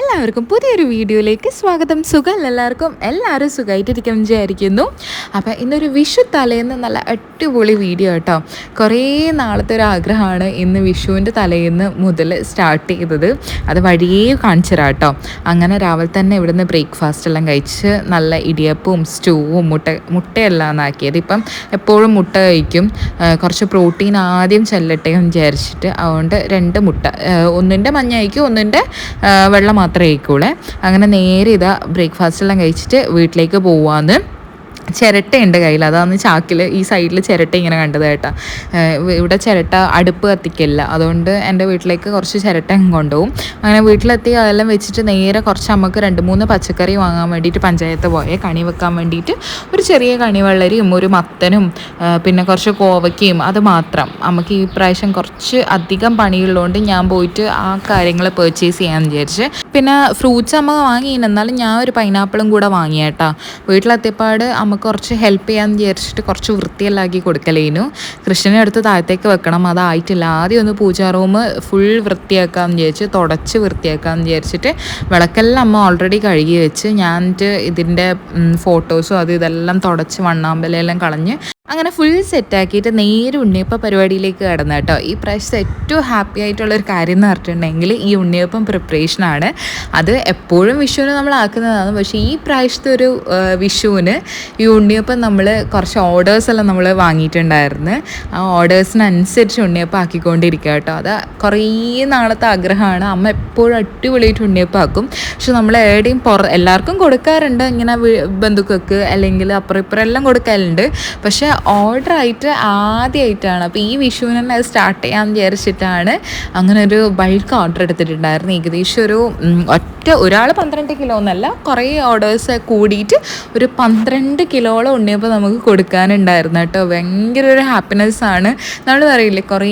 എല്ലാവർക്കും പുതിയൊരു വീഡിയോയിലേക്ക് സ്വാഗതം. സുഖമല്ല എല്ലാവർക്കും? എല്ലാവരും സുഖമായിട്ടിരിക്കണം വിചാരിക്കുന്നു. അപ്പോൾ ഇന്നൊരു വിഷു തലേന്ന് നല്ല അടിപൊളി വീഡിയോ കേട്ടോ. കുറേ നാളത്തെ ഒരു ആഗ്രഹമാണ് ഇന്ന് വിഷുവിന്റെ തലേന്ന് മുതൽ സ്റ്റാർട്ട് ചെയ്തത്. അത് വഴിയേ കാണിച്ചു കേട്ടോ. അങ്ങനെ രാവിലെ തന്നെ ഇവിടുന്ന് ബ്രേക്ക്ഫാസ്റ്റ് എല്ലാം കഴിച്ച് നല്ല ഇടിയപ്പവും സ്റ്റൂവും മുട്ട മുട്ടയെല്ലാം ആക്കിയത് ഇപ്പം എപ്പോഴും മുട്ട കഴിക്കും. കുറച്ച് പ്രോട്ടീൻ ആദ്യം ചെല്ലട്ടെ എന്ന് വിചാരിച്ചിട്ട് അതുകൊണ്ട് രണ്ട് മുട്ട ഒന്നിന്റെ മഞ്ഞ കഴിക്കും ഒന്നിന്റെ വെള്ളം മാത്രമേ കഴിക്കൂളേ അങ്ങനെ നേരെ ഇതാ ബ്രേക്ക്ഫാസ്റ്റ് എല്ലാം കഴിച്ചിട്ട് വീട്ടിലേക്ക് പോവാന്ന്. ചിരട്ടയുണ്ട് കയ്യിൽ. അതാണ് ചാക്കിൽ ഈ സൈഡിൽ ചിരട്ട ഇങ്ങനെ കണ്ടത് കേട്ടോ. ഇവിടെ ചിരട്ട അടുപ്പ് കത്തിക്കില്ല അതുകൊണ്ട് എന്റെ വീട്ടിലേക്ക് കുറച്ച് ചിരട്ട കൊണ്ടുപോകും. അങ്ങനെ വീട്ടിലെത്തി അതെല്ലാം വെച്ചിട്ട് നേരെ കുറച്ച് നമുക്ക് രണ്ട് മൂന്ന് പച്ചക്കറി വാങ്ങാൻ വേണ്ടിയിട്ട് പഞ്ചായത്ത് പോയേ. കണി വെക്കാൻ വേണ്ടിയിട്ട് ഒരു ചെറിയ കണി വെള്ളരിയും ഒരു മത്തനും പിന്നെ കുറച്ച് കോവയ്ക്കയും അത് മാത്രം. നമുക്ക് ഈ പ്രാവശ്യം കുറച്ച് അധികം പണിയുള്ളതുകൊണ്ട് ഞാൻ പോയിട്ട് ആ കാര്യങ്ങൾ പർച്ചേസ് ചെയ്യാൻ വിചാരിച്ച്. പിന്നെ ഫ്രൂട്ട്സ് അമ്മ വാങ്ങി എന്നാലും ഞാൻ ഒരു പൈനാപ്പിളും കൂടെ വാങ്ങിയേട്ടാ വീട്ടിലെത്തിയപ്പാട് അമ്മയ്ക്ക് കുറച്ച് ഹെൽപ്പ് ചെയ്യാമെന്ന് വിചാരിച്ചിട്ട് കുറച്ച് വൃത്തിയെല്ലാക്കി കൊടുക്കലേനു കൃഷ്ണനെ എടുത്ത് താഴത്തേക്ക് വെക്കണം. അതായിട്ടില്ല ആദ്യം ഒന്ന് പൂജാ റൂം ഫുൾ വൃത്തിയാക്കാമെന്ന് വിചാരിച്ച് തുടച്ച് വൃത്തിയാക്കാമെന്ന് വിചാരിച്ചിട്ട് വിളക്കെല്ലാം അമ്മ ഓൾറെഡി കഴുകി വെച്ച് ഞാൻ ഇതിന്റെ ഫോട്ടോസും അത് ഇതെല്ലാം തുടച്ച് വണ്ണാമ്പലെല്ലാം കളഞ്ഞ് അങ്ങനെ ഫുൾ സെറ്റാക്കിയിട്ട് നേരെ ഉണ്ണിയപ്പം പരിപാടിയിലേക്ക് കടന്നു കേട്ടോ. ഈ പ്രാവശ്യത്തെ ഏറ്റവും ഹാപ്പി ആയിട്ടുള്ള ഒരു കാര്യം എന്ന് പറഞ്ഞിട്ടുണ്ടെങ്കിൽ ഈ ഉണ്ണിയപ്പം പ്രിപ്പറേഷനാണ് അത് എപ്പോഴും വിഷുവിന് നമ്മൾ ആക്കുന്നതാണ്. പക്ഷേ ഈ പ്രാവശ്യത്തെ ഒരു വിഷുവിന് ഈ ഉണ്ണിയപ്പം നമ്മൾ കുറച്ച് ഓർഡേഴ്സ് എല്ലാം നമ്മൾ വാങ്ങിയിട്ടുണ്ടായിരുന്നു. ആ ഓർഡേഴ്സിനനുസരിച്ച് ഉണ്ണിയപ്പം ആക്കിക്കൊണ്ടിരിക്കുക കേട്ടോ. അത് കുറേ നാളത്തെ ആഗ്രഹമാണ്. അമ്മ എപ്പോഴും അടിപൊളിയായിട്ട് ഉണ്ണിയപ്പം ആക്കും പക്ഷെ നമ്മൾ എവിടെയും പുറ എല്ലാവർക്കും കൊടുക്കാറുണ്ട്. ഇങ്ങനെ ബന്ധുക്കൾക്ക് അല്ലെങ്കിൽ അപ്പുറം ഇപ്പുറം എല്ലാം കൊടുക്കലുണ്ട്. പക്ഷേ ഓർഡർ ആയിട്ട് ആദ്യമായിട്ടാണ് അപ്പോൾ ഈ വിഷുവിന് തന്നെ അത് സ്റ്റാർട്ട് ചെയ്യാമെന്ന് വിചാരിച്ചിട്ടാണ് അങ്ങനെ ഒരു ബൾക്ക് ഓർഡർ എടുത്തിട്ടുണ്ടായിരുന്നു. ഏകദേശം ഒരു ഒറ്റ ഒരാൾ പന്ത്രണ്ട് കിലോ എന്നല്ല കുറേ ഓർഡേഴ്സ് കൂടിയിട്ട് ഒരു പന്ത്രണ്ട് കിലോളം ഉണ്ണിയപ്പോൾ നമുക്ക് കൊടുക്കാനുണ്ടായിരുന്നു കേട്ടോ. ഭയങ്കര ഒരു ഹാപ്പിനെസ് ആണ്. നമ്മൾ പറയില്ലേ കുറേ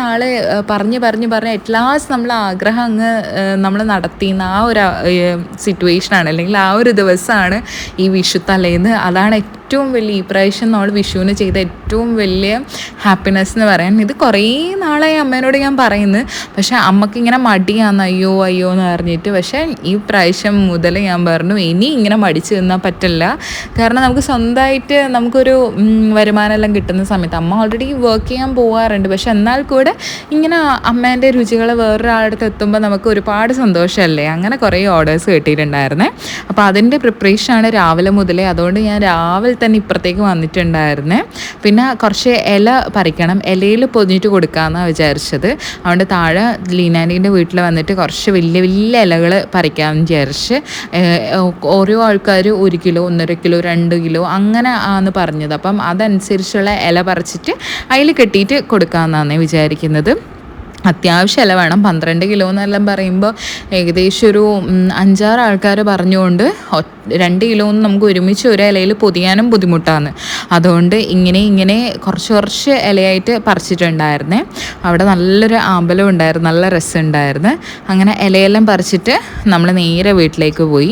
നാൾ പറഞ്ഞ് പറഞ്ഞ് പറഞ്ഞ് അറ്റ് ലാസ്റ്റ് നമ്മൾ ആഗ്രഹം അങ്ങ് നമ്മൾ നടത്തിയെന്ന ആ ഒരു സിറ്റുവേഷനാണ് അല്ലെങ്കിൽ ആ ഒരു ദിവസമാണ് ഈ വിഷു തലേന്ന്. അതാണ് ഏറ്റവും വലിയ ഈ പ്രാവശ്യം നമ്മൾ വിഷുവിന് ചെയ്ത ഏറ്റവും വലിയ ഹാപ്പിനെസ് എന്ന് പറയാൻ ഇത് കുറേ നാളായി അമ്മേനോട് ഞാൻ പറയുന്നത് പക്ഷേ അമ്മയ്ക്ക് ഇങ്ങനെ മടിയാന്ന് അയ്യോ അയ്യോ എന്ന് പറഞ്ഞിട്ട്. പക്ഷേ ഈ പ്രാവശ്യം മുതൽ ഞാൻ പറഞ്ഞു ഇനി ഇങ്ങനെ മടിച്ച് നിന്നാൽ പറ്റില്ല. കാരണം നമുക്ക് സ്വന്തമായിട്ട് നമുക്കൊരു വരുമാനമെല്ലാം കിട്ടുന്ന സമയത്ത് അമ്മ ഓൾറെഡി വർക്ക് ചെയ്യാൻ പോകാറുണ്ട് പക്ഷെ എന്നാൽ കൂടെ ഇങ്ങനെ അമ്മേന്റെ രുചികൾ വേറൊരാളടുത്ത് എത്തുമ്പോൾ നമുക്ക് ഒരുപാട് സന്തോഷമല്ലേ? അങ്ങനെ കുറേ ഓർഡേഴ്സ് കിട്ടിയിട്ടുണ്ടായിരുന്നേ. അപ്പോൾ അതിന്റെ പ്രിപ്പറേഷനാണ് രാവിലെ മുതലേ. അതുകൊണ്ട് ഞാൻ രാവിലെ തന്നെ ഇപ്പുറത്തേക്ക് വന്നിട്ടുണ്ടായിരുന്നേ. പിന്നെ കുറച്ച് ഇല പറിക്കണം. ഇലയിൽ പൊതിഞ്ഞിട്ട് കൊടുക്കാമെന്നാണ് വിചാരിച്ചത്. അതുകൊണ്ട് താഴെ ലീനാനീന്റെ വീട്ടിൽ വന്നിട്ട് കുറച്ച് വലിയ വലിയ ഇലകൾ പറിക്കാമെന്ന് വിചാരിച്ച് ഓരോ ആൾക്കാർ ഒരു കിലോ ഒന്നര കിലോ രണ്ട് കിലോ അങ്ങനെ ആണ് പറഞ്ഞത്. അപ്പം അതനുസരിച്ചുള്ള ഇല പറിച്ചിട്ട് അതിൽ കെട്ടിയിട്ട് കൊടുക്കാമെന്നാണ് വിചാരിക്കുന്നത്. അത്യാവശ്യം അല്ല വേണം പന്ത്രണ്ട് കിലോ എന്നെല്ലാം പറയുമ്പോൾ ഏകദേശം ഒരു അഞ്ചാറ് ആൾക്കാർ പറഞ്ഞുകൊണ്ട് രണ്ട് കിലോ ഒന്നും നമുക്ക് ഒരുമിച്ച് ഒരു ഇലയിൽ പൊതിയാനും ബുദ്ധിമുട്ടാണ് അതുകൊണ്ട് ഇങ്ങനെ ഇങ്ങനെ കുറച്ച് കുറച്ച് ഇലയായിട്ട് പറിച്ചിട്ടുണ്ടായിരുന്നേ. അവിടെ നല്ലൊരു ആമ്പലം ഉണ്ടായിരുന്നു നല്ല രസമുണ്ടായിരുന്നു. അങ്ങനെ ഇലയെല്ലാം പറിച്ചിട്ട് നമ്മൾ നേരെ വീട്ടിലേക്ക് പോയി.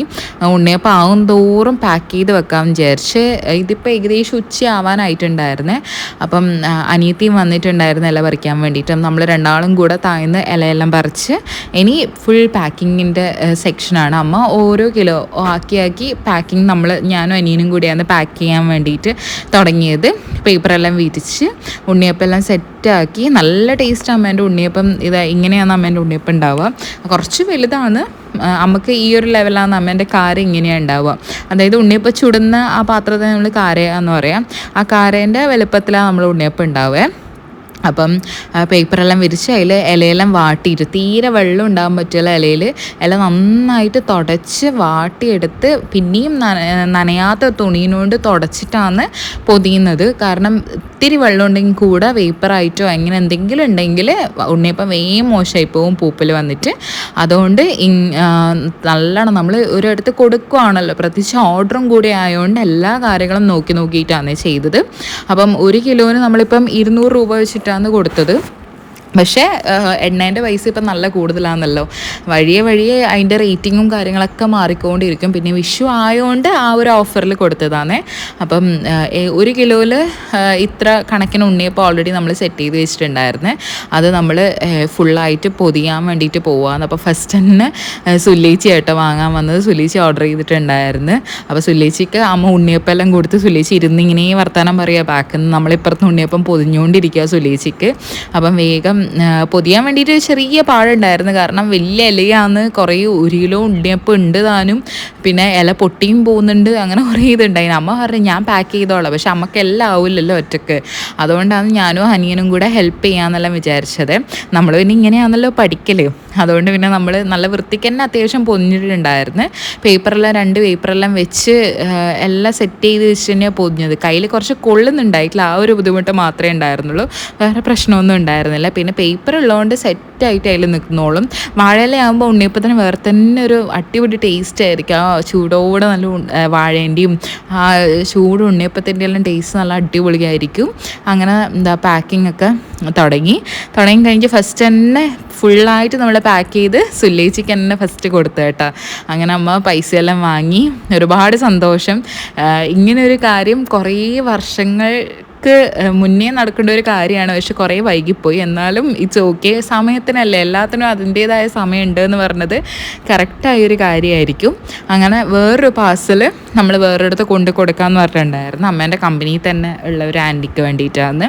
ഉണ്ണിയപ്പം ആവും തോറും പാക്ക് ചെയ്ത് വെക്കാമെന്ന് വിചാരിച്ച് ഇതിപ്പോൾ ഏകദേശം ഉച്ചയാവാനായിട്ടുണ്ടായിരുന്നേ. അപ്പം അനിയത്തിയും വന്നിട്ടുണ്ടായിരുന്നു ഇല പറിക്കാൻ വേണ്ടിയിട്ട്. നമ്മൾ രണ്ടാളും കൂടെ താഴ്ന്ന് ഇലയെല്ലാം പറിച്ച് ഇനി ഫുൾ പാക്കിങ്ങിന്റെ സെക്ഷനാണ് അമ്മ ഓരോ കിലോ ആക്കിയാക്കി ആക്കി പാക്കിങ് നമ്മൾ ഞാനും അനിയനും കൂടിയാണ് പാക്ക് ചെയ്യാൻ വേണ്ടിയിട്ട് തുടങ്ങിയത്. പേപ്പറെല്ലാം വിരിച്ച് ഉണ്ണിയപ്പം എല്ലാം സെറ്റാക്കി നല്ല ടേസ്റ്റ് അമ്മേന്റെ ഉണ്ണിയപ്പം. ഇത് ഇങ്ങനെയാണ് അമ്മേന്റെ ഉണ്ണിയപ്പം ഉണ്ടാവുക. കുറച്ച് വലുതാണ്. നമുക്ക് ഈ ഒരു ലെവലാണ് അമ്മേന്റെ കാര ഇങ്ങനെയാണ് ഉണ്ടാവുക. അതായത് ഉണ്ണിയപ്പം ചുടുന്ന ആ പാത്രത്തെ നമ്മൾ കാര എന്ന് പറയാം. ആ കാരേന്റെ വലുപ്പത്തിലാണ് നമ്മൾ ഉണ്ണിയപ്പം ഉണ്ടാവുക. അപ്പം പേപ്പറെല്ലാം വിരിച്ച് അതിൽ ഇലയെല്ലാം വാട്ടിയിട്ട് തീരെ വെള്ളം ഉണ്ടാകാൻ പറ്റിയുള്ള ഇലയിൽ ഇല നന്നായിട്ട് തുടച്ച് വാട്ടിയെടുത്ത് പിന്നെയും നന നനയാത്ത തുണീനോണ്ട് തുടച്ചിട്ടാണ് പൊതിയുന്നത്. കാരണം ഇത്തിരി വെള്ളം ഉണ്ടെങ്കിൽ കൂടെ വേപ്പറായിട്ടോ അങ്ങനെ എന്തെങ്കിലും ഉണ്ടെങ്കിൽ ഉണ്ണിയപ്പം വേഗം മോശമായി പോവും പൂപ്പൽ വന്നിട്ട്. അതുകൊണ്ട് നല്ലോണം നമ്മൾ ഒരിടത്ത് കൊടുക്കുവാണല്ലോ. പ്രത്യേകിച്ച് ഓർഡറും കൂടി ആയതുകൊണ്ട് എല്ലാ കാര്യങ്ങളും നോക്കി നോക്കിയിട്ടാണ് ചെയ്തത്. അപ്പം ഒരു കിലോന് നമ്മളിപ്പം ഇരുന്നൂറ് രൂപ വെച്ചിട്ടാണ് കൊടുത്തത്. പക്ഷേ എണ്ണേന്റെ പൈസ ഇപ്പം നല്ല കൂടുതലാണെന്നല്ലോ വഴിയെ വഴിയെ അതിന്റെ റേറ്റിങ്ങും കാര്യങ്ങളൊക്കെ മാറിക്കൊണ്ടിരിക്കും. പിന്നെ വിഷു ആയതുകൊണ്ട് ആ ഒരു ഓഫറിൽ കൊടുത്തതാണേ. അപ്പം ഒരു കിലോയിൽ ഇത്ര കണക്കിന് ഉണ്ണിയപ്പോൾ ഓൾറെഡി നമ്മൾ സെറ്റ് ചെയ്ത് വെച്ചിട്ടുണ്ടായിരുന്നു. അത് നമ്മൾ ഫുള്ളായിട്ട് പൊതിയാൻ വേണ്ടിയിട്ട് പോവാന്ന്. അപ്പോൾ ഫസ്റ്റ് തന്നെ സുല്ലേച്ചി ആയിട്ട് വാങ്ങാൻ വന്നത് സുല്ലേച്ചി ഓർഡർ ചെയ്തിട്ടുണ്ടായിരുന്നു. അപ്പോൾ സുല്ലേച്ചിക്ക് അമ്മ ഉണ്ണിയപ്പം എല്ലാം കൊടുത്ത് സുല്ലേച്ചി ഇരുന്നിങ്ങനെ വർത്തമാനം പറയുക ബാക്കിൽ നിന്ന് നമ്മളിപ്പുറത്ത് ഉണ്ണിയപ്പം പൊതിഞ്ഞുകൊണ്ടിരിക്കുക സുല്ലേച്ചിക്ക്. അപ്പം വേഗം പൊതിയാൻ വേണ്ടിയിട്ട് ചെറിയ പാടുണ്ടായിരുന്നു. കാരണം വലിയ ഇലയാന്ന് കുറേ ഒരു കിലോ ഉണ്ണിയപ്പം ഉണ്ട് താനും. പിന്നെ ഇല പൊട്ടിയും പോകുന്നുണ്ട്. അങ്ങനെ കുറേ ഇതുണ്ടായിരുന്നു. അമ്മ പറഞ്ഞു ഞാൻ പാക്ക് ചെയ്തോളാം. പക്ഷെ അമ്മയ്ക്ക് എല്ലാം ആവില്ലല്ലോ ഒറ്റയ്ക്ക്. അതുകൊണ്ടാണ് ഞാനും ഹനിയനും കൂടെ ഹെൽപ്പ് ചെയ്യാമെന്നെല്ലാം വിചാരിച്ചത്. നമ്മൾ പിന്നെ ഇങ്ങനെയാണല്ലോ പഠിക്കൽ. അതുകൊണ്ട് പിന്നെ നമ്മൾ നല്ല വൃത്തിക്ക് തന്നെ അത്യാവശ്യം പൊതിഞ്ഞിട്ടുണ്ടായിരുന്നു. പേപ്പറെല്ലാം രണ്ട് പേപ്പറെല്ലാം വെച്ച് എല്ലാം സെറ്റ് ചെയ്ത് വെച്ച് തന്നെയാണ് പൊതിഞ്ഞത്. കയ്യിൽ കുറച്ച് കൊള്ളുന്നുണ്ടായിട്ടില്ല. ആ ഒരു ബുദ്ധിമുട്ട് മാത്രമേ ഉണ്ടായിരുന്നുള്ളൂ. വേറെ പ്രശ്നമൊന്നും ഉണ്ടായിരുന്നില്ല. പിന്നെ പേപ്പർ ഉള്ളതുകൊണ്ട് സെറ്റായിട്ട് അതിൽ നിൽക്കുന്നോളും വാഴയിലയാകുമ്പോൾ ഉണ്ണിയപ്പത്തിന് വേറെ തന്നെ ഒരു അടിപൊളി ടേസ്റ്റ് ആയിരിക്കും. ആ ചൂടോടെ നല്ല വാഴേന്റെയും ആ ചൂട് ഉണ്ണിയപ്പത്തിന്റെ എല്ലാം ടേസ്റ്റ് നല്ല അടിപൊളിയായിരിക്കും. അങ്ങനെ എന്താ പാക്കിംഗ് ഒക്കെ തുടങ്ങി. തുടങ്ങി കഴിഞ്ഞ് ഫസ്റ്റ് തന്നെ ഫുള്ളായിട്ട് നമ്മൾ പാക്ക് ചെയ്ത് സുല്ലേച്ചിക്ക് തന്നെ ഫസ്റ്റ് കൊടുത്തു കേട്ടോ. അങ്ങനെ അമ്മ പൈസയെല്ലാം വാങ്ങി. ഒരുപാട് സന്തോഷം. ഇങ്ങനൊരു കാര്യം കുറേ വർഷങ്ങൾക്ക് മുന്നേ നടക്കേണ്ട ഒരു കാര്യമാണ്. പക്ഷെ കുറേ വൈകിപ്പോയി. എന്നാലും ഇറ്റ്സ് ഓക്കെ സമയത്തിനല്ലേ. എല്ലാത്തിനും അതിന്റേതായ സമയമുണ്ട് എന്ന് പറഞ്ഞത് കറക്റ്റായൊരു കാര്യമായിരിക്കും. അങ്ങനെ വേറൊരു പാഴ്സൽ നമ്മൾ വേറൊരിടത്ത് കൊണ്ടു കൊടുക്കാമെന്ന് പറഞ്ഞിട്ടുണ്ടായിരുന്നു. അമ്മേന്റെ കമ്പനിയിൽ തന്നെ ഉള്ള ഒരു ആന്റിക്ക് വേണ്ടിയിട്ടാണ്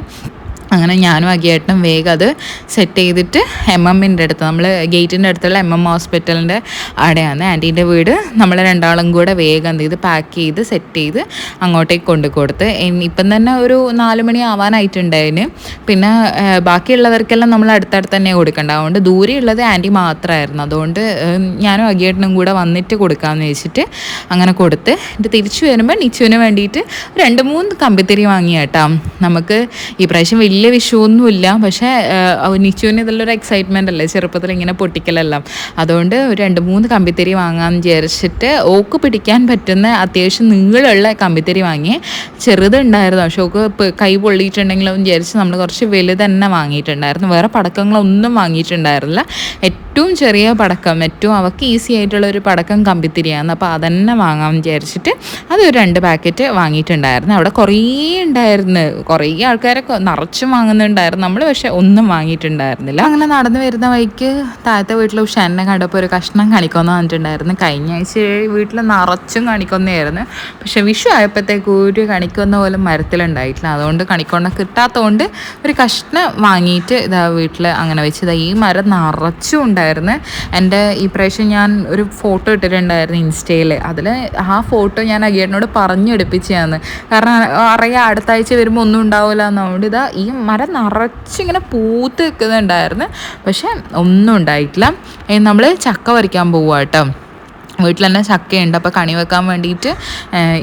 അങ്ങനെ ഞാനും അകിയേട്ടനും വേഗം അത് സെറ്റ് ചെയ്തിട്ട് എം എമ്മിന്റെ അടുത്ത് നമ്മൾ ഗേറ്റിന്റെ അടുത്തുള്ള എം എം ഹോസ്പിറ്റലിന്റെ അവിടെയാണ്. ആന്റീന്റെ വീട്. നമ്മൾ രണ്ടാളും കൂടെ വേഗം എന്ത് ചെയ്ത് പാക്ക് ചെയ്ത് സെറ്റ് ചെയ്ത് അങ്ങോട്ടേക്ക് കൊണ്ടു കൊടുത്ത്. ഇപ്പം തന്നെ ഒരു നാല് മണി ആവാനായിട്ടുണ്ടായിന്. പിന്നെ ബാക്കിയുള്ളവർക്കെല്ലാം നമ്മൾ അടുത്തടുത്ത് തന്നെ കൊടുക്കേണ്ട. അതുകൊണ്ട് ദൂരെയുള്ളത് ആന്റി മാത്രമായിരുന്നു. അതുകൊണ്ട് ഞാനും അഗിയേട്ടനും കൂടെ വന്നിട്ട് കൊടുക്കാമെന്ന് വെച്ചിട്ട് അങ്ങനെ കൊടുത്ത് എന്നിട്ട് തിരിച്ചു വരുമ്പോൾ നിച്ചുവിന് വേണ്ടിയിട്ട് രണ്ട് മൂന്ന് കമ്പിത്തിരി വാങ്ങി കേട്ടോ നമുക്ക് ഈ പ്രാവശ്യം വലിയ വിഷുവൊന്നുമില്ല. പക്ഷേ നിച്ചുവിന് ഇതിലൊരു എക്സൈറ്റ്മെന്റ് അല്ലേ? ചെറുപ്പത്തിൽ ഇങ്ങനെ പൊട്ടിക്കലെല്ലാം. അതുകൊണ്ട് ഒരു രണ്ട് മൂന്ന് കമ്പിത്തിരി വാങ്ങാമെന്ന് വിചാരിച്ചിട്ട് ഓക്ക് പിടിക്കാൻ പറ്റുന്ന അത്യാവശ്യം നീളമുള്ള കമ്പിത്തിരി വാങ്ങി. ചെറുതുണ്ടായിരുന്നു. പക്ഷെ ഓക്ക് കൈ പൊള്ളിയിട്ടുണ്ടെങ്കിലും വിചാരിച്ച് നമ്മൾ കുറച്ച് വലുത് തന്നെ വാങ്ങിയിട്ടുണ്ടായിരുന്നു. വേറെ പടക്കങ്ങളൊന്നും വാങ്ങിയിട്ടുണ്ടായിരുന്നില്ല. ഏറ്റവും ചെറിയ പടക്കം ഏറ്റവും അവർക്ക് ഈസി ആയിട്ടുള്ള ഒരു പടക്കം കമ്പിത്തിരിയാണ് അപ്പോൾ അതന്നെ വാങ്ങാമെന്ന് വിചാരിച്ചിട്ട് അതൊരു രണ്ട് പാക്കറ്റ് വാങ്ങിയിട്ടുണ്ടായിരുന്നു. അവിടെ കുറേ ഉണ്ടായിരുന്നു. കുറേ ആൾക്കാരൊക്കെ നിറച്ചും വാങ്ങുന്നുണ്ടായിരുന്നു നമ്മൾ പക്ഷെ ഒന്നും വാങ്ങിയിട്ടുണ്ടായിരുന്നില്ല. അങ്ങനെ നടന്നു വരുന്ന വഴിക്ക് താഴത്തെ വീട്ടിൽ ഉഷാനെ കണ്ടപ്പോൾ ഒരു കഷ്ണം കാണിക്കൊന്ന് വന്നിട്ടുണ്ടായിരുന്നു. കഴിഞ്ഞ ആഴ്ച വീട്ടിൽ നിറച്ചും കാണിക്കൊന്നായിരുന്നു പക്ഷെ വിഷു ആയപ്പോഴത്തേക്ക് ഒരു കണിക്കൊന്ന പോലും മരത്തിലുണ്ടായിട്ടില്ല. അതുകൊണ്ട് കണിക്കൊന്ന കിട്ടാത്തതുകൊണ്ട് ഒരു കഷ്ണം വാങ്ങിയിട്ട് ഇതാ വീട്ടിൽ അങ്ങനെ വെച്ചത് ഈ മരം നിറച്ചും ഉണ്ടായിരുന്നു. എന്റെ ഈ പ്രാവശ്യം ഞാൻ ഒരു ഫോട്ടോ ഇട്ടിട്ടുണ്ടായിരുന്നു ഇൻസ്റ്റയിൽ അതിൽ ആ ഫോട്ടോ ഞാൻ അഗേട്ടനോട് പറഞ്ഞെടുപ്പിച്ചതാണ് കാരണം അറിയാം അടുത്ത ആഴ്ച വരുമ്പോൾ ഒന്നും ഉണ്ടാവില്ല എന്നുകൊണ്ട് ഇതാ ഈ മരം നിറച്ചിങ്ങനെ പൂത്ത് നിൽക്കുന്നുണ്ടായിരുന്നു. പക്ഷെ ഒന്നും ഉണ്ടായിട്ടില്ല. നമ്മൾ ചക്ക പറിക്കാൻ പോവുക കേട്ടോ വീട്ടിൽ തന്നെ ചക്കയുണ്ട്. അപ്പോൾ കണി വെക്കാൻ വേണ്ടിയിട്ട്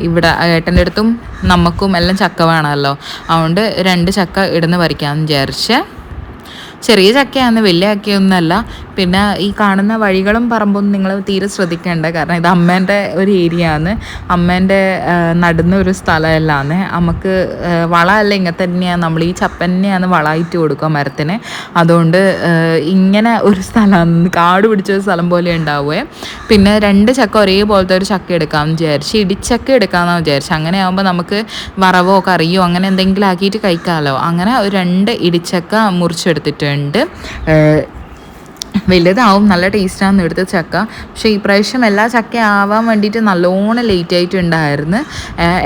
ഇവിടെ ഏട്ടന്റെ അടുത്തും നമുക്കും എല്ലാം ചക്ക വേണമല്ലോ. അതുകൊണ്ട് രണ്ട് ചക്ക ഇടുന്ന് പറിക്കാമെന്ന് വിചാരിച്ച്. ചെറിയ ചക്കയാണ് വലിയ ചക്കയൊന്നുമല്ല. പിന്നെ ഈ കാണുന്ന വഴികളും പറമ്പൊന്നും നിങ്ങൾ തീരെ ശ്രദ്ധിക്കേണ്ട കാരണം ഇത് അമ്മേന്റെ ഒരു ഏരിയ ആണ് അമ്മേന്റെ നടുന്ന ഒരു സ്ഥലമല്ലാണ് നമുക്ക് വളമല്ല ഇങ്ങനെ തന്നെയാണ് നമ്മൾ ഈ ചപ്പന്നെയാണ് വളമായിട്ട് കൊടുക്കുക മരത്തിന്. അതുകൊണ്ട് ഇങ്ങനെ ഒരു സ്ഥലമാണ് കാട് പിടിച്ച ഒരു സ്ഥലം പോലെ ഉണ്ടാവുകയെ പിന്നെ രണ്ട് ചക്ക ഒരേപോലത്തെ ഒരു ചക്ക എടുക്കാമെന്ന് വിചാരിച്ച് ഇടിച്ചക്ക എടുക്കാമെന്ന് വിചാരിച്ചു. അങ്ങനെ ആകുമ്പോൾ നമുക്ക് വറവോ കറിയോ അങ്ങനെ എന്തെങ്കിലും ആക്കിയിട്ട് കഴിക്കാമല്ലോ. അങ്ങനെ ഒരു രണ്ട് ഇടിച്ചക്ക മുറിച്ചെടുത്തിട്ടുണ്ട്. ഏഹ് വലുതാവും നല്ല ടേസ്റ്റാണ് എടുത്ത ചക്ക. പക്ഷേ ഈ പ്രാവശ്യം എല്ലാ ചക്ക ആവാൻ വേണ്ടിയിട്ട് നല്ലോണം ലേറ്റ് ആയിട്ടുണ്ടായിരുന്നു.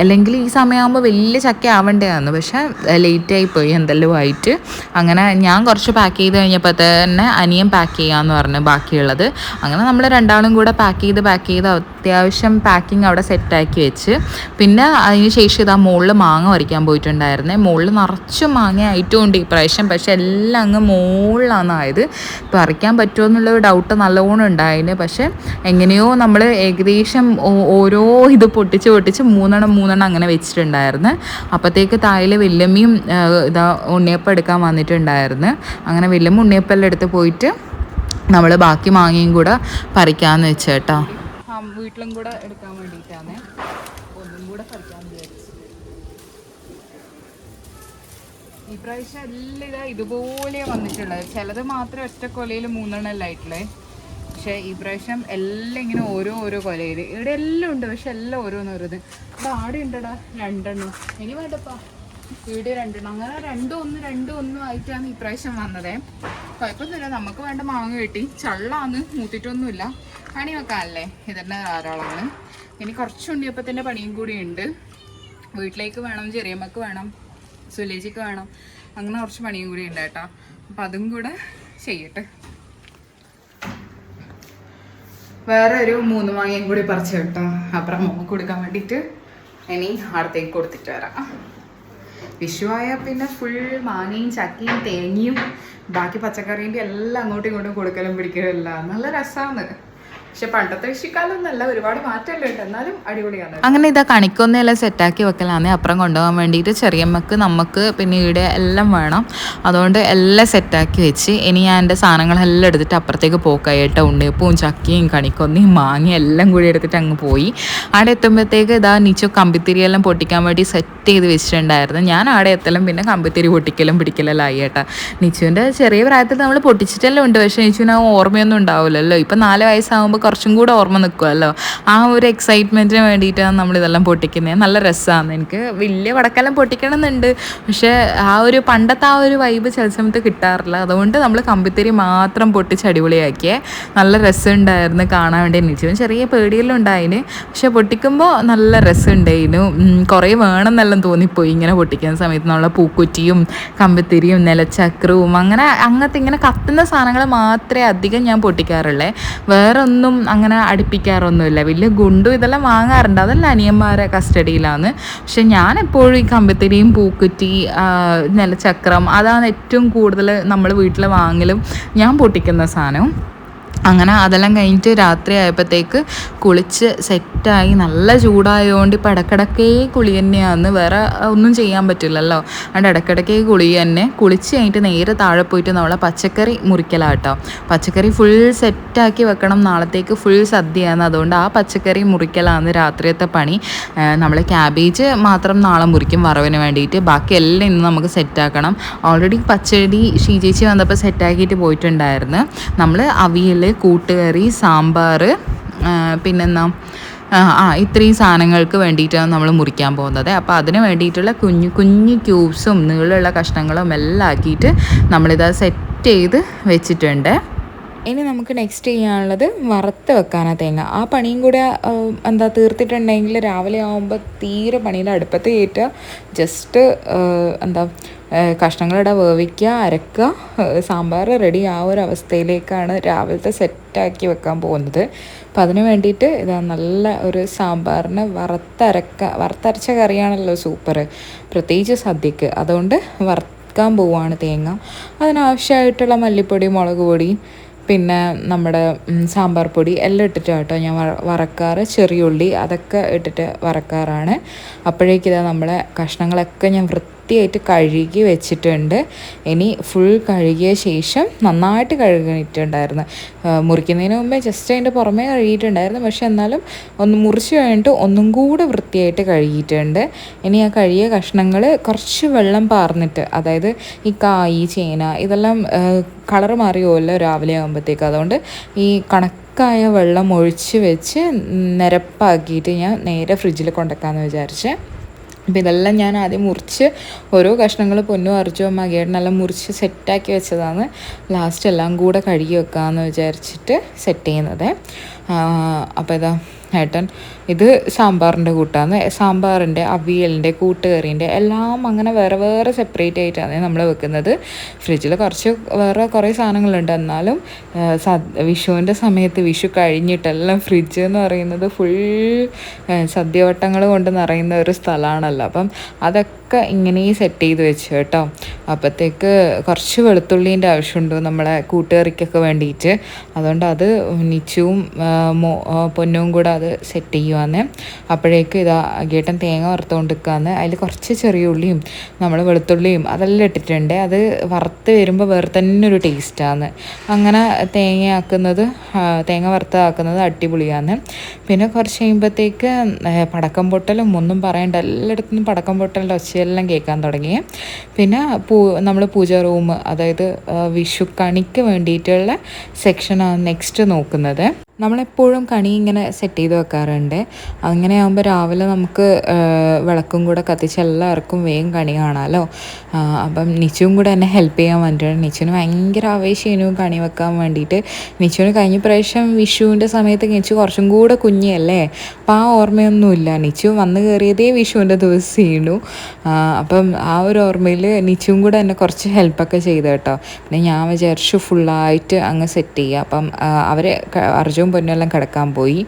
അല്ലെങ്കിൽ ഈ സമയമാകുമ്പോൾ വലിയ ചക്ക ആവേണ്ടതാണ് പക്ഷേ ലേറ്റായി പോയി എന്തെല്ലോ ആയിട്ട്. അങ്ങനെ ഞാൻ കുറച്ച് പാക്ക് ചെയ്ത് കഴിഞ്ഞപ്പോൾ തന്നെ അനിയം പാക്ക് ചെയ്യാമെന്ന് പറഞ്ഞു ബാക്കിയുള്ളത്. അങ്ങനെ നമ്മൾ രണ്ടാളും കൂടെ പാക്ക് ചെയ്ത് പാക്ക് ചെയ്ത് അത്യാവശ്യം പാക്കിങ് അവിടെ സെറ്റാക്കി വെച്ച്. പിന്നെ അതിന് ശേഷം ഇതാ മുകളിൽ മാങ്ങ പറിക്കാൻ പോയിട്ടുണ്ടായിരുന്നേ. മുകളിൽ നിറച്ചും മാങ്ങ ആയിട്ടുമുണ്ട് ഈ പ്രാവശ്യം. പക്ഷെ എല്ലാം അങ്ങ് മുകളിലാണ് ആയത് പറിക്കാൻ പറ്റുമോ എന്നുള്ളൊരു ഡൗട്ട് നല്ലോണം ഉണ്ടായിന്. പക്ഷെ എങ്ങനെയോ നമ്മൾ ഏകദേശം ഓരോ ഇത് പൊട്ടിച്ച് പൊട്ടിച്ച് മൂന്നെണ്ണം മൂന്നെണ്ണം അങ്ങനെ വെച്ചിട്ടുണ്ടായിരുന്നു. അപ്പോഴത്തേക്ക് തായിൽ വെല്ലമ്മയും ഇതാ ഉണ്ണിയപ്പം എടുക്കാൻ വന്നിട്ടുണ്ടായിരുന്നു. അങ്ങനെ വെല്ലമ്മ ഉണ്ണിയപ്പെല്ലാം എടുത്ത് പോയിട്ട് നമ്മൾ ബാക്കി മാങ്ങയും കൂടെ പറിക്കാമെന്ന് വെച്ചേട്ടാ വീട്ടിലും കൂടെ എടുക്കാൻ വേണ്ടിയിട്ടാണ്. ഒന്നും കൂടെ പറിക്കാമെന്ന് വിചാരിച്ചു. ഈ പ്രാവശ്യം എല്ലാം ഇതാ ഇതുപോലെ വന്നിട്ടുള്ളത്. ചിലത് മാത്രം ഒറ്റ കൊലയിൽ മൂന്നെണ്ണം ആയിട്ടുള്ളത് പക്ഷേ ഈ പ്രാവശ്യം എല്ലാം ഇങ്ങനെ ഓരോ ഓരോ കൊലയിൽ ഇവിടെ എല്ലാം ഉണ്ട് പക്ഷെ എല്ലാം ഓരോന്നോരോത് ഇവിടെ ആടെ ഉണ്ടടാ രണ്ടെണ്ണം. ഇനി വേണ്ടപ്പാ. ഇവിടെ രണ്ടെണ്ണം. അങ്ങനെ രണ്ടും ഒന്ന് രണ്ടും ഒന്നും ആയിട്ടാണ് ഈ പ്രാവശ്യം വന്നത്. കുഴപ്പമൊന്നുമില്ല. നമുക്ക് വേണ്ട മാങ്ങ കിട്ടി. ചള്ളാന്ന് മൂത്തിട്ടൊന്നുമില്ല. പണി വെക്കാനല്ലേ. ഇതന്നെ ധാരാളമാണ്. ഇനി കുറച്ച് തന്നെ പണിയും കൂടി ഉണ്ട്. വീട്ടിലേക്ക് വേണം ചെറിയമ്മക്ക് വേണം. സുലേജിക്ക് വേണം. അങ്ങനെ കുറച്ച് പണിയും കൂടി ഉണ്ട് കേട്ടോ. അപ്പം അതും കൂടെ ചെയ്യട്ടെ. വേറെ ഒരു മൂന്ന് മാങ്ങയും കൂടി പറിച്ചു കേട്ടോ. അപ്പുറം അമ്മയ്ക്ക് കൊടുക്കാൻ വേണ്ടിയിട്ട് ഇനി അടുത്തേക്ക് കൊടുത്തിട്ട് വരാം. വിഷുവായാൽ പിന്നെ ഫുൾ മാങ്ങയും ചക്കയും തേങ്ങയും ബാക്കി പച്ചക്കറീന്റെ എല്ലാം അങ്ങോട്ടും ഇങ്ങോട്ടും കൊടുക്കലും പിടിക്കലും എല്ലാം. നല്ല രസമാണ് പക്ഷെ പണ്ടത്തെ കൃഷിക്കാലൊന്നല്ല ഒരുപാട് മാറ്റമല്ലേ ഉണ്ട്. എന്നാലും അടിപൊളിയാണ്. അങ്ങനെ ഇതാ കണിക്കൊന്നെല്ലാം സെറ്റാക്കി വെക്കലാന്നേ. അപ്പുറം കൊണ്ടുപോകാൻ വേണ്ടിയിട്ട് ചെറിയമ്മക്ക് നമുക്ക് പിന്നെ ഇവിടെ എല്ലാം വേണം. അതുകൊണ്ട് എല്ലാം സെറ്റാക്കി വെച്ച് ഇനി ഞാൻ എന്റെ സാധനങ്ങളെല്ലാം എടുത്തിട്ട് അപ്പുറത്തേക്ക് പോക്കായി. കേട്ടോ ഉണ്ണിയപ്പവും ചക്കയും കണിക്കൊന്നയും മാങ്ങയും എല്ലാം കൂടി എടുത്തിട്ട് അങ്ങ് പോയി. അവിടെ എത്തുമ്പോഴത്തേക്ക് ഇതാ നിച്ചോ കമ്പിത്തിരി എല്ലാം പൊട്ടിക്കാൻ വേണ്ടി സെറ്റ് ചെയ്ത് വെച്ചിട്ടുണ്ടായിരുന്നു. ഞാൻ അവിടെ എത്തലും പിന്നെ കമ്പിത്തിരി പൊട്ടിക്കലും പിടിക്കലെല്ലാം ആയി കേട്ടോ. നിച്ചുവിന്റെ ചെറിയ പ്രായത്തിൽ നമ്മൾ പൊട്ടിച്ചിട്ടെല്ലാം ഉണ്ട്. പക്ഷേ നിച്ചുവിന് ഓർമ്മയൊന്നും ഉണ്ടാവില്ലല്ലോ. ഇപ്പം നാല് വയസ്സാകുമ്പോൾ കുറച്ചും കൂടെ ഓർമ്മ നിൽക്കുമല്ലോ ആ ഒരു എക്സൈറ്റ്മെന്റിന് വേണ്ടിയിട്ടാണ് നമ്മൾ ഇതെല്ലാം പൊട്ടിക്കുന്നത് നല്ല രസമാണ് എനിക്ക് വലിയ വടക്കെല്ലാം പൊട്ടിക്കണം എന്നുണ്ട് പക്ഷേ ആ ഒരു പണ്ടത്തെ ആ ഒരു വൈബ് ചില സമയത്ത് കിട്ടാറില്ല. അതുകൊണ്ട് നമ്മൾ കമ്പിത്തിരി മാത്രം പൊട്ടിച്ച് അടിപൊളിയാക്കിയേ. നല്ല രസമുണ്ടായിരുന്നു കാണാൻ വേണ്ടി. എനിക്ക് ചെറിയ പേടിയെല്ലാം ഉണ്ടായിന്. പക്ഷെ പൊട്ടിക്കുമ്പോൾ നല്ല രസമുണ്ടായിരുന്നു കുറേ വേണമെന്നെല്ലാം തോന്നിപ്പോയി ഇങ്ങനെ പൊട്ടിക്കുന്ന സമയത്ത്. നമ്മളെ പൂക്കുറ്റിയും കമ്പിത്തിരിയും നിലച്ചക്രവും അങ്ങനെ അങ്ങനത്തെ ഇങ്ങനെ കത്തുന്ന സാധനങ്ങൾ മാത്രമേ അധികം ഞാൻ പൊട്ടിക്കാറുള്ളേ. വേറെ അങ്ങനെ അടുപ്പിക്കാറൊന്നുമില്ല. വലിയ ഗുണ്ടും ഇതെല്ലാം വാങ്ങാറുണ്ട്. അതെല്ലാം അനിയന്മാരെ കസ്റ്റഡിയിലാണ്. പക്ഷെ ഞാൻ എപ്പോഴും ഈ കമ്പിത്തിരിയും പൂക്കുറ്റി നിലച്ചക്രം അതാണ് ഏറ്റവും കൂടുതൽ നമ്മൾ വീട്ടിൽ വാങ്ങലും ഞാൻ പൊട്ടിക്കുന്ന സാധനം. അങ്ങനെ അതെല്ലാം കഴിഞ്ഞിട്ട് രാത്രി ആയപ്പോഴത്തേക്ക് കുളിച്ച് സെറ്റായി നല്ല ചൂടായതുകൊണ്ട് ഇപ്പം ഇടക്കിടക്കേ കുളി തന്നെയാണ് വേറെ ഒന്നും ചെയ്യാൻ പറ്റില്ലല്ലോ. അതുകൊണ്ട് ഇടക്കിടക്കേ കുളി തന്നെ. കുളിച്ച് കഴിഞ്ഞിട്ട് നേരെ താഴെ പോയിട്ട് നമ്മളെ പച്ചക്കറി മുറിക്കലാട്ടോ. പച്ചക്കറി ഫുൾ സെറ്റാക്കി വെക്കണം. നാളത്തേക്ക് ഫുൾ സദ്യയാണ്. അതുകൊണ്ട് ആ പച്ചക്കറി മുറിക്കലാണ് രാത്രിയത്തെ പണി. നമ്മൾ ക്യാബേജ് മാത്രം നാളെ മുറിക്കും വറവിന് വേണ്ടിയിട്ട്. ബാക്കി എല്ലാം ഇന്ന് നമുക്ക് സെറ്റാക്കണം. ഓൾറെഡി പച്ചടി ഷീജേച്ചി വന്നപ്പോൾ സെറ്റാക്കിയിട്ട് പോയിട്ടുണ്ടായിരുന്നു. നമ്മൾ അവിയൽ കൂട്ടുകറി സാമ്പാർ പിന്നെന്താ ആ ഇത്രയും സാധനങ്ങൾക്ക് വേണ്ടിയിട്ടാണ് നമ്മൾ മുറിക്കാൻ പോകുന്നത്. അപ്പോൾ അതിന് വേണ്ടിയിട്ടുള്ള കുഞ്ഞു കുഞ്ഞു ക്യൂബ്സും നീളമുള്ള കഷ്ണങ്ങളും എല്ലാം ആക്കിയിട്ട് നമ്മളിത് സെറ്റ് ചെയ്ത് വെച്ചിട്ടുണ്ട്. ഇനി നമുക്ക് നെക്സ്റ്റ് ചെയ്യാനുള്ളത് വറുത്ത് വെക്കാനാണ് തേങ്ങ. ആ പണിയും കൂടെ എന്താ തീർത്തിട്ടുണ്ടെങ്കിൽ രാവിലെ ആകുമ്പോൾ തീരെ പണിയിൽ അടുപ്പത്ത് കയറ്റുക. ജസ്റ്റ് എന്താ കഷ്ണങ്ങളിട വേവിക്കുക അരക്കുക. സാമ്പാർ റെഡി ആ ഒരു അവസ്ഥയിലേക്കാണ് രാവിലത്തെ സെറ്റാക്കി വെക്കാൻ പോകുന്നത്. അപ്പം അതിന് വേണ്ടിയിട്ട് ഇതാ നല്ല ഒരു സാമ്പാറിന് വറുത്തരക്ക വറുത്തരച്ച കറിയാണല്ലോ സൂപ്പർ പ്രത്യേകിച്ച് സദ്യക്ക്. അതുകൊണ്ട് വറുക്കാൻ പോവുകയാണ് തേങ്ങ. അതിനാവശ്യമായിട്ടുള്ള മല്ലിപ്പൊടി മുളക് പൊടി പിന്നെ നമ്മുടെ സാമ്പാർ പൊടി എല്ലാം ഇട്ടിട്ട് കേട്ടോ ഞാൻ വറ- വറക്കാറ്. ചെറിയുള്ളി അതൊക്കെ ഇട്ടിട്ട് വറക്കാറാണ്. അപ്പോഴേക്കിതാ നമ്മളെ കഷ്ണങ്ങളൊക്കെ ഞാൻ വൃത്തിയായിട്ട് കഴുകി വെച്ചിട്ടുണ്ട്. ഇനി ഫുൾ കഴുകിയ ശേഷം നന്നായിട്ട് കഴുകിയിട്ടുണ്ടായിരുന്നു. മുറിക്കുന്നതിന് മുമ്പേ ജസ്റ്റ് അതിന്റെ പുറമേ കഴുകിയിട്ടുണ്ടായിരുന്നു. പക്ഷെ എന്നാലും ഒന്ന് മുറിച്ച് കഴിഞ്ഞിട്ട് ഒന്നും കൂടെ വൃത്തിയായിട്ട് കഴുകിയിട്ടുണ്ട്. ഇനി ആ കഴുകിയ കഷ്ണങ്ങൾ കുറച്ച് വെള്ളം പാർന്നിട്ട് അതായത് ഈ കായ് ചേന ഇതെല്ലാം കളർ മാറിയുമല്ലോ രാവിലെ ആകുമ്പോഴത്തേക്ക് അതുകൊണ്ട് ഈ കണക്കായ വെള്ളം ഒഴിച്ച് വെച്ച് നിരപ്പാക്കിയിട്ട് ഞാൻ നേരെ ഫ്രിഡ്ജിൽ കൊണ്ടുവെക്കാമെന്ന് വിചാരിച്ച്. അപ്പോൾ ഇതെല്ലാം ഞാൻ ആദ്യം മുറിച്ച് ഓരോ കഷ്ണങ്ങൾ പൊന്നും അർജോ മകേടനെല്ലാം മുറിച്ച് സെറ്റാക്കി വെച്ചതാണ്. ലാസ്റ്റ് എല്ലാം കൂടെ കഴുകി വെക്കാമെന്ന് വിചാരിച്ചിട്ട് സെറ്റ് ചെയ്യുന്നത്. അപ്പോൾ ഇതാ ഏട്ടൻ ഇത് സാമ്പാറിന്റെ കൂട്ടാണ് സാമ്പാറിന്റെ അവിയലിന്റെ കൂട്ടുകറീന്റെ എല്ലാം അങ്ങനെ വേറെ വേറെ സെപ്പറേറ്റ് ആയിട്ടാണ് നമ്മൾ വെക്കുന്നത്. ഫ്രിഡ്ജിൽ കുറച്ച് വേറെ കുറേ സാധനങ്ങളുണ്ട്. എന്നാലും വിഷുവിന്റെ സമയത്ത് വിഷു കഴിഞ്ഞിട്ടെല്ലാം ഫ്രിഡ്ജ് എന്ന് പറയുന്നത് ഫുൾ സദ്യവട്ടങ്ങൾ കൊണ്ട് നിറയുന്ന ഒരു സ്ഥലമാണല്ലോ. അപ്പം അതൊക്കെ ഇങ്ങനെ സെറ്റ് ചെയ്ത് വെച്ചു കേട്ടോ. അപ്പോഴത്തേക്ക് കുറച്ച് വെളുത്തുള്ളീന്റെ ആവശ്യമുണ്ട് നമ്മളെ കൂട്ടുകറിക്കൊക്കെ വേണ്ടിയിട്ട്. അതുകൊണ്ട് അത് നിച്ചുവും പൊന്നും കൂടെ അത് സെറ്റ് ചെയ്യുവാന്ന് അപ്പോഴേക്കും ഇതാ ഗേട്ടൻ തേങ്ങ വറുത്തുകൊണ്ട് നിൽക്കുകയെന്ന് അതിൽ കുറച്ച് ചെറിയ ഉള്ളിയും നമ്മൾ വെളുത്തുള്ളിയും അതെല്ലാം ഇട്ടിട്ടുണ്ട്. അത് വറുത്ത് വരുമ്പോൾ വേറെ തന്നെ ഒരു ടേസ്റ്റാണ് അങ്ങനെ തേങ്ങയാക്കുന്നത് തേങ്ങ വറുത്താക്കുന്നത് അടിപൊളിയാണ് പിന്നെ കുറച്ച് കഴിയുമ്പോഴത്തേക്ക് പടക്കം പൊട്ടലും ഒന്നും പറയണ്ട. എല്ലായിടത്തും പടക്കം പൊട്ടലിന്റെ ഒച്ചയെല്ലാം കേൾക്കാൻ തുടങ്ങി. പിന്നെ പൂ നമ്മൾ പൂജ റൂം അതായത് വിഷുക്കണിക്ക് വിഷു കണിക്ക് വേണ്ടിയിട്ടുള്ള സെക്ഷനാണ് നെക്സ്റ്റ് നോക്കുന്നത്. നമ്മളെപ്പോഴും കണി ഇങ്ങനെ സെറ്റ് ചെയ്ത് വെക്കാറുണ്ട്. അങ്ങനെ ആകുമ്പോൾ രാവിലെ നമുക്ക് വിളക്കും കൂടെ കത്തിച്ച് എല്ലാവർക്കും വേഗം കണി കാണാമല്ലോ അപ്പം നിച്ചുവും കൂടെ എന്നെ ഹെൽപ്പ് ചെയ്യാൻ വേണ്ടിയിട്ട് നിച്ചുവിന് ഭയങ്കര ആവേശമായിരുന്നു കണി വെക്കാൻ വേണ്ടിയിട്ട്. നിച്ചുവിന് കഴിഞ്ഞ പ്രാവശ്യം വിഷുവിന്റെ സമയത്ത് നിച്ചു കുറച്ചും കൂടെ കുഞ്ഞല്ലേ? അപ്പം ആ ഓർമ്മയൊന്നുമില്ല. നിച്ചു വന്ന് കയറിയതേ വിഷുവിന്റെ ദിവസമായിരുന്നു അപ്പം ആ ഒരു ഓർമ്മയിൽ നിച്ചുവും കൂടെ എന്നെ കുറച്ച് ഹെൽപ്പൊക്കെ ചെയ്തു കേട്ടോ. പിന്നെ ഞാൻ വിചാരിച്ചു ഫുള്ളായിട്ട് അങ്ങ് സെറ്റ് ചെയ്യുക അപ്പം അവർ അർജുൻ പൊന്നെല്ലാം കിടക്കാൻ പോയി.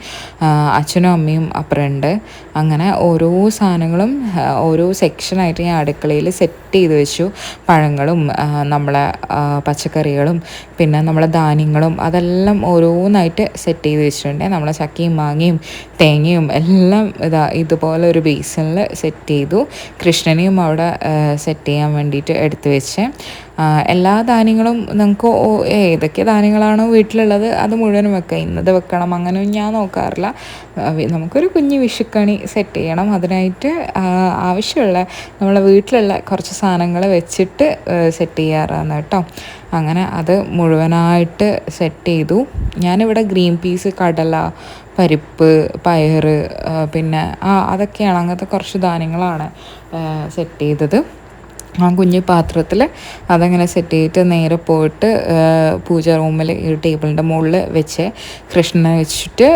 അച്ഛനും അമ്മയും അപ്പുറമുണ്ട് അങ്ങനെ ഓരോ സാധനങ്ങളും ഓരോ സെക്ഷനായിട്ട് ഞാൻ അടുക്കളയിൽ സെറ്റ് ചെയ്ത് വെച്ചു. പഴങ്ങളും നമ്മളെ പച്ചക്കറികളും പിന്നെ നമ്മളെ ധാന്യങ്ങളും അതെല്ലാം ഓരോന്നായിട്ട് സെറ്റ് ചെയ്ത് വെച്ചിട്ടുണ്ട്. നമ്മളെ ചക്കയും മാങ്ങയും തേങ്ങയും എല്ലാം ഇതാ ഇതുപോലെ ഒരു ബേസിനിൽ സെറ്റ് ചെയ്തു. കൃഷ്ണനെയും അവിടെ സെറ്റ് ചെയ്യാൻ വേണ്ടിയിട്ട് എടുത്തു വെച്ച്. എല്ലാ ധാന്യങ്ങളും നമുക്ക് ഏതൊക്കെ ധാന്യങ്ങളാണോ വീട്ടിലുള്ളത് അത് മുഴുവനും വെക്കാം. ഇന്നത് വെക്കണം അങ്ങനെ ഞാൻ നോക്കാറില്ല. നമുക്കൊരു കുഞ്ഞ് വിഷുക്കണി സെറ്റ് ചെയ്യണം. അതിനായിട്ട് ആവശ്യമുള്ള നമ്മളെ വീട്ടിലുള്ള കുറച്ച് സാധനങ്ങൾ വെച്ചിട്ട് സെറ്റ് ചെയ്യാറാണ് കേട്ടോ. അങ്ങനെ അത് മുഴുവനായിട്ട് സെറ്റ് ചെയ്തു. ഞാനിവിടെ ഗ്രീൻ പീസ് കടല പരിപ്പ് പയറ് പിന്നെ ആ അതൊക്കെയാണ് അങ്ങനത്തെ കുറച്ച് ധാന്യങ്ങളാണ് സെറ്റ് ചെയ്തത്. ആ കുഞ്ഞു പാത്രത്തിൽ അതങ്ങനെ സെറ്റ് ചെയ്തിട്ട് നേരെ പോയിട്ട് പൂജ റൂമിൽ ഈ ടേബിളിന്റെ മുകളിൽ വെച്ച് കൃഷ്ണനെ വെച്ചിട്ട്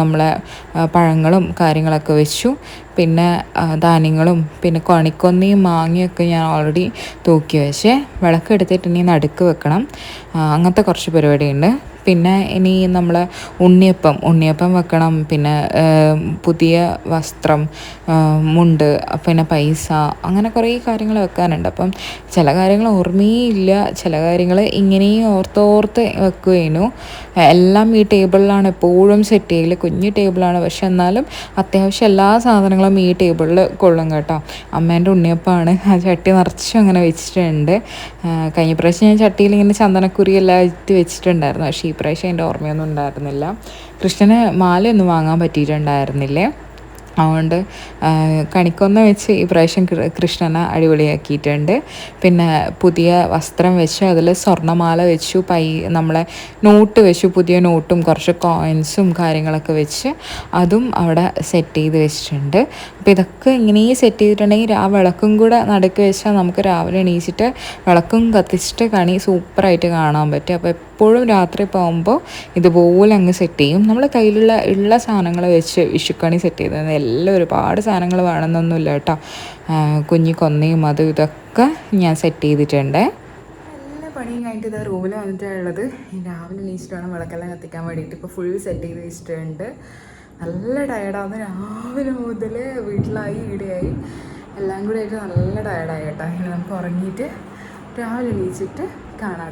നമ്മളെ പഴങ്ങളും കാര്യങ്ങളൊക്കെ വെച്ചു. പിന്നെ ധാന്യങ്ങളും പിന്നെ കണിക്കൊന്നയും മാങ്ങയൊക്കെ ഞാൻ ഓൾറെഡി തൂക്കി വെച്ച്. വിളക്ക് എടുത്തിട്ട് ഇനി നടുക്ക് വെക്കണം. അങ്ങനത്തെ കുറച്ച് പരിപാടിയുണ്ട്. പിന്നെ ഇനി നമ്മൾ ഉണ്ണിയപ്പം ഉണ്ണിയപ്പം വെക്കണം. പിന്നെ പുതിയ വസ്ത്രം മുണ്ട് പിന്നെ പൈസ അങ്ങനെ കുറേ കാര്യങ്ങൾ വെക്കാനുണ്ട്. അപ്പം ചില കാര്യങ്ങൾ ഓർമ്മയില്ല. ചില കാര്യങ്ങൾ ഇങ്ങനെയും ഓർത്തോർത്ത് വെക്കുകയായിരുന്നു എല്ലാം ഈ ടേബിളിലാണ്. എപ്പോഴും സെറ്റ് ചെയ്യൽ കുഞ്ഞു ടേബിളാണ്. പക്ഷെ എന്നാലും അത്യാവശ്യം എല്ലാ സാധനങ്ങളും ഈ ടേബിളിൽ കൊള്ളും കേട്ടോ. അമ്മേന്റെ ഉണ്ണിയപ്പമാണ്. ആ ചട്ടി നിറച്ചും അങ്ങനെ വെച്ചിട്ടുണ്ട്. കഴിഞ്ഞ പ്രാവശ്യം ഞാൻ ചട്ടിയിൽ ഇങ്ങനെ ചന്ദനക്കുരി എല്ലാം ഇട്ട് വെച്ചിട്ടുണ്ടായിരുന്നു. പക്ഷേ ഈ പ്രാവശ്യം എന്റെ ഓർമ്മയൊന്നും ഉണ്ടായിരുന്നില്ല. കൃഷ്ണന് മാലയൊന്നും വാങ്ങാൻ പറ്റിയിട്ടുണ്ടായിരുന്നില്ലേ? അതുകൊണ്ട് കണിക്കൊന്ന വെച്ച് ഈ പ്രാവശ്യം കൃഷ്ണനെ അടിപൊളിയാക്കിയിട്ടുണ്ട്. പിന്നെ പുതിയ വസ്ത്രം വെച്ച് അതിൽ സ്വർണമാല വെച്ചു പൈ നമ്മളെ നോട്ട് വെച്ചു പുതിയ നോട്ടും കുറച്ച് കോയിൻസും കാര്യങ്ങളൊക്കെ വെച്ച് അതും അവിടെ സെറ്റ് ചെയ്ത് വെച്ചിട്ടുണ്ട്. അപ്പോൾ ഇതൊക്കെ ഇങ്ങനെ സെറ്റ് ചെയ്തിട്ടുണ്ടെങ്കിൽ ആ വിളക്കും കൂടെ നടുക്ക് വെച്ചാൽ നമുക്ക് രാവിലെ എണീച്ചിട്ട് വിളക്കും കത്തിച്ചിട്ട് കണി സൂപ്പറായിട്ട് കാണാൻ പറ്റും. അപ്പോൾ എപ്പോഴും രാത്രി പോകുമ്പോൾ ഇതുപോലെ അങ്ങ് സെറ്റ് ചെയ്യും. നമ്മൾ കയ്യിലുള്ള ഉള്ള സാധനങ്ങൾ വെച്ച് വിഷുക്കണി സെറ്റ് ചെയ്തത് എല്ലാം ഒരുപാട് സാധനങ്ങൾ വേണമെന്നൊന്നുമില്ല കേട്ടോ. ആ, കുഞ്ഞി കൊന്നയും അതും ഇതൊക്കെ ഞാൻ സെറ്റ് ചെയ്തിട്ടുണ്ട്. പണിയും കഴിഞ്ഞിട്ട് ഇതാ റൂമിൽ വന്നിട്ടാണ് ഉള്ളത്. രാവിലെ എണീച്ചിട്ട് വേണം വിളക്കെല്ലാം കത്തിക്കാൻ വേണ്ടിയിട്ട്. ഇപ്പോൾ ഫുൾ സെറ്റ് ചെയ്ത് വെച്ചിട്ടുണ്ട്. നല്ല ടയർഡാണ് രാവിലെ മുതൽ വീട്ടിലായി ഈടെയായി എല്ലാം കൂടെ ആയിട്ട് നല്ല ടയർഡായി കേട്ടോ. ഇനി നമുക്ക് ഉറങ്ങിയിട്ട് രാവിലെ എണീച്ചിട്ട് കാണാം.